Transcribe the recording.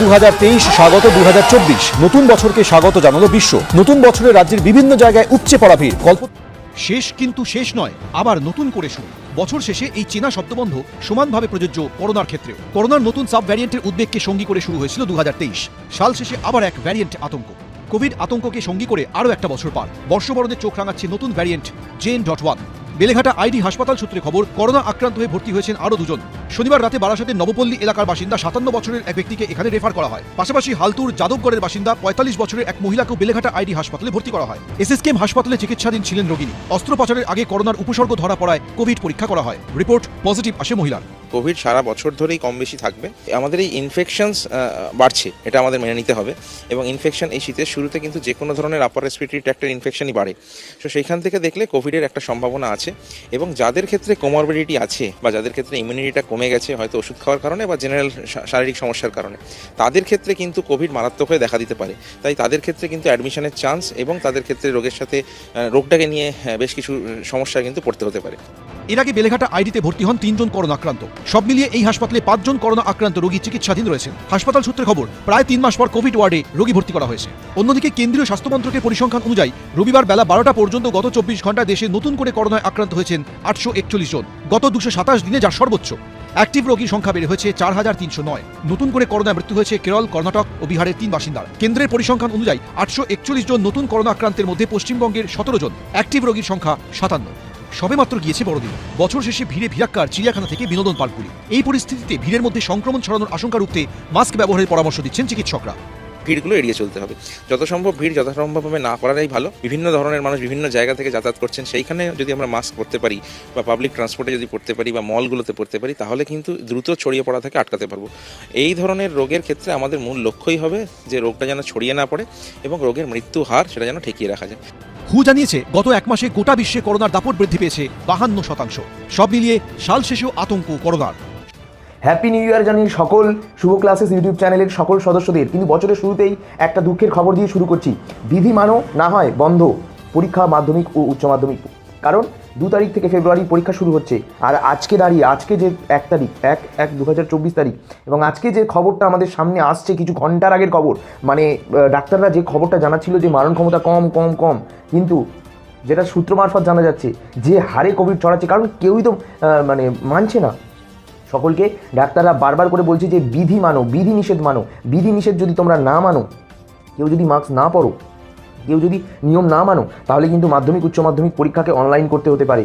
দু স্বাগত দু নতুন বছরকে স্বাগত জানালো বিশ্ব। নতুন বছরে রাজ্যের বিভিন্ন জায়গায় পড়া ভিড়। গল্প শেষ কিন্তু শেষ নয়, আবার নতুন করে শুরু। বছর শেষে এই চেনা শব্দবন্ধ সমানভাবে প্রযোজ্য করোনার ক্ষেত্রেও। করোনার নতুন সাব ভ্যারিয়েন্টের উদ্বেগকে সঙ্গী করে শুরু হয়েছিল দু হাজার তেইশ। সাল শেষে আবার এক ভ্যারিয়েন্ট আতঙ্ক। কোভিড আতঙ্ককে সঙ্গী করে আরও একটা বছর পার। বর্ষবরণে চোখ রাঙাচ্ছে নতুন variant JN dot one. Beleghata ID হাসপাতাল সূত্রে খবর, করোনা আক্রান্ত হয়ে ভর্তি হয়েছেন আরও দুজন। শনিবার রাতে বারাসাতের নবপল্লী এলাকার বাসিন্দা সাতান্ন বছরের এক ব্যক্তিকে এখানে রেফার করা হয়। পাশাপাশি হালতুর যাদবগড়ের বাসিন্দা পঁয়তাল্লিশ বছরের এক মহিলাকেও বেলেঘাটা আইডি হাসপাতালে ভর্তি করা হয়। এসএসকেএম হাসপাতালে চিকিৎসাধীন ছিলেন রোগিনী অস্ত্রোপচারের আগে করোনার উপসর্গ ধরা পড়ায় কোভিড পরীক্ষা করা হয়। রিপোর্ট পজিটিভ আসে মহিলার। কোভিড সারা বছর ধরেই কম বেশি থাকবে। আমাদের এই ইনফেকশনস বাড়ছে, এটা আমাদের মেনে নিতে হবে। এবং ইনফেকশন এই শীতের শুরুতে কিন্তু যে কোনো ধরনের আপার রেসপিরেটরি ট্র্যাক্টের ইনফেকশনই বাড়ে। তো সেইখান থেকে দেখলে কোভিডের একটা সম্ভাবনা আছে। এবং যাদের ক্ষেত্রে কোমরবিডিটি আছে বা যাদের ক্ষেত্রে ইমিউনিটিটা কমে গেছে, হয়তো ওষুধ খাওয়ার কারণে বা জেনারেল শারীরিক সমস্যার কারণে। তাদের ক্ষেত্রে কিন্তু কোভিড মারাত্মক হয়ে দেখা দিতে পারে। তাই তাদের ক্ষেত্রে কিন্তু অ্যাডমিশনের চান্স এবং তাদের ক্ষেত্রে রোগের সাথে রোগটাকে নিয়ে বেশ কিছু সমস্যা কিন্তু পড়তে হতে পারে। এর আগে বেলেঘাটা আইডিতে ভর্তি হন তিনজন করোনা আক্রান্ত। সব মিলিয়ে এই হাসপাতালে পাঁচজন করোনা আক্রান্ত রোগী চিকিৎসাধীন রয়েছেন। হাসপাতাল সূত্রে খবর, প্রায় তিন মাস পর কোভিড ওয়ার্ডে রোগী ভর্তি করা হয়েছে। অন্যদিকে কেন্দ্রীয় স্বাস্থ্য মন্ত্রকের পরিসংখ্যান অনুযায়ী, রবিবার বেলা বারোটা পর্যন্ত গত চব্বিশ ঘন্টায় দেশে নতুন করে করোনায় আক্রান্ত হয়েছেন আটশো একচল্লিশ জন। গত দুশো সাতাশ দিনে যা সর্বোচ্চ। অ্যাক্টিভ রোগীর সংখ্যা বেড়ে হয়েছে চার হাজার তিনশো নয়। নতুন করে করোনায় মৃত্যু হয়েছে কেরল, কর্ণাটক ও বিহারের তিন বাসিন্দার। কেন্দ্রের পরিসংখ্যান অনুযায়ী আটশো একচল্লিশ জন নতুন করোনা আক্রান্তের মধ্যে পশ্চিমবঙ্গের সতেরো জন। অ্যাক্টিভ রোগীর সংখ্যা সাতান্ন। সবেমাত্র গিয়েছে বড়দিন। বছর শেষে ভিড়ে ভিড়াক্কার চিড়িয়াখানা থেকে বিনোদন পার্কগুলি এই পরিস্থিতিতে ভিড়ের মধ্যে সংক্রমণ ছড়ানোর আশঙ্কা রুখতে মাস্ক ব্যবহারের পরামর্শ দিচ্ছেন চিকিৎসকরা। ভিড়গুলো এড়িয়ে চলতে হবে। যত সম্ভব ভিড় যথাসম্ভবভাবে না করাটাই ভালো। বিভিন্ন ধরনের মানুষ বিভিন্ন জায়গা থেকে যাতায়াত করছেন। সেইখানে যদি আমরা মাস্ক পরতে পারি বা পাবলিক ট্রান্সপোর্টে যদি পড়তে পারি বা মলগুলোতে পড়তে পারি, তাহলে কিন্তু দ্রুত ছড়িয়ে পড়া থেকে আটকাতে পারব। এই ধরনের রোগের ক্ষেত্রে আমাদের মূল লক্ষ্যই হবে যে রোগটা যেন ছড়িয়ে না পড়ে এবং রোগের মৃত্যু হার সেটা যেন ঠেকিয়ে রাখা যায়। হু জানিয়েছে, গত এক মাসে গোটা বিশ্বে করোনার দাপট বৃদ্ধি পেয়েছে বাহান্ন শতাংশ। সব মিলিয়ে সাল শেষেও আতঙ্ক করোনার। হ্যাপি নিউ ইয়ার জানি সকল শুভ ক্লাসেস ইউটিউব চ্যানেলের সকল সদস্যদের। কিন্তু বছরের শুরুতেই একটা দুঃখের খবর দিয়ে শুরু করছি। বিধি মানো, না হয় বন্ধ। পরীক্ষা মাধ্যমিক ও উচ্চ মাধ্যমিক। কারণ দু তারিখ থেকে ফেব্রুয়ারি পরীক্ষা শুরু হচ্ছে। আর আজকে দাঁড়িয়ে, আজকে যে এক তারিখ, এক এক দু তারিখ, এবং আজকে যে খবরটা আমাদের সামনে আসছে কিছু ঘণ্টার আগের খবর মানে ডাক্তাররা যে খবরটা জানাচ্ছিল যে মারণ ক্ষমতা কম কম কম, কিন্তু যেটা সূত্র মারফত জানা যাচ্ছে, যে হারে কোভিড ছড়াচ্ছে, কারণ কেউই তো মানে মানছে না। সকলকে ডাক্তাররা বারবার করে বলছে যে বিধি মানো, বিধি নিষেধ মানো, বিধি নিষেধ যদি তোমরা না মানো, কেউ যদি মাস্ক না পরো, কেউ যদি নিয়ম না মানো, তাহলে কিন্তু মাধ্যমিক, উচ্চ মাধ্যমিক পরীক্ষাকে অনলাইন করতে হতে পারে।